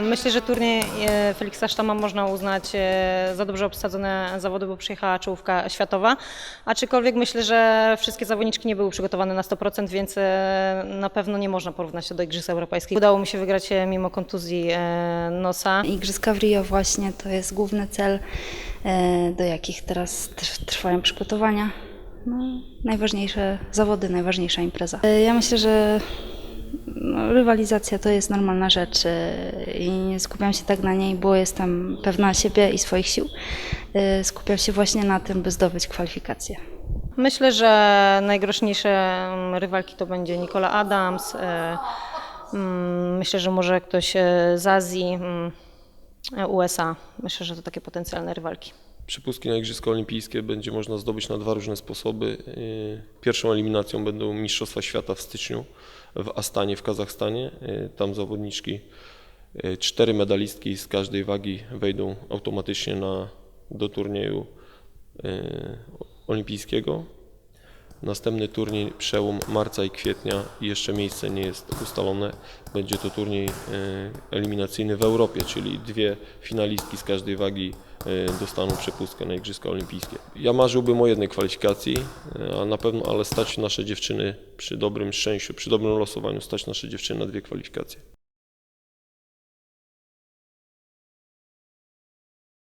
Myślę, że turniej e, Feliksa Sztama można uznać e, za dobrze obsadzone zawody, bo przyjechała czołówka światowa. Aczkolwiek myślę, że wszystkie zawodniczki nie były przygotowane na 100%, więc e, na pewno nie można porównać to do Igrzysk Europejskich. Udało mi się wygrać mimo kontuzji nosa. Igrzyska w Rio właśnie to jest główny cel, do jakich teraz trw- trwają przygotowania. No, najważniejsze zawody, najważniejsza impreza. Ja myślę, że no, rywalizacja to jest normalna rzecz e, i nie skupiam się tak na niej, bo jestem pewna siebie i swoich sił. E, Skupiam się właśnie na tym, by zdobyć kwalifikacje. Myślę, że najgroźniejsze mm, rywalki to będzie Nicola Adams. e, mm, Myślę, że może ktoś z Azji, mm, USA. Myślę, że to takie potencjalne rywalki. Przepustki na Igrzyska Olimpijskie będzie można zdobyć na dwa różne sposoby. Yy, Pierwszą eliminacją będą Mistrzostwa Świata w styczniu w Astanie w Kazachstanie. Yy, Tam zawodniczki, yy, cztery medalistki z każdej wagi wejdą automatycznie na, do turnieju olimpijskiego. Następny turniej przełom marca i kwietnia jeszcze miejsce nie jest ustalone. Będzie to turniej e, eliminacyjny w Europie, czyli dwie finalistki z każdej wagi e, dostaną przepustkę na Igrzyska Olimpijskie. Ja marzyłbym o jednej kwalifikacji, e, a na pewno, ale stać nasze dziewczyny przy dobrym szczęściu, przy dobrym losowaniu, stać nasze dziewczyny na dwie kwalifikacje.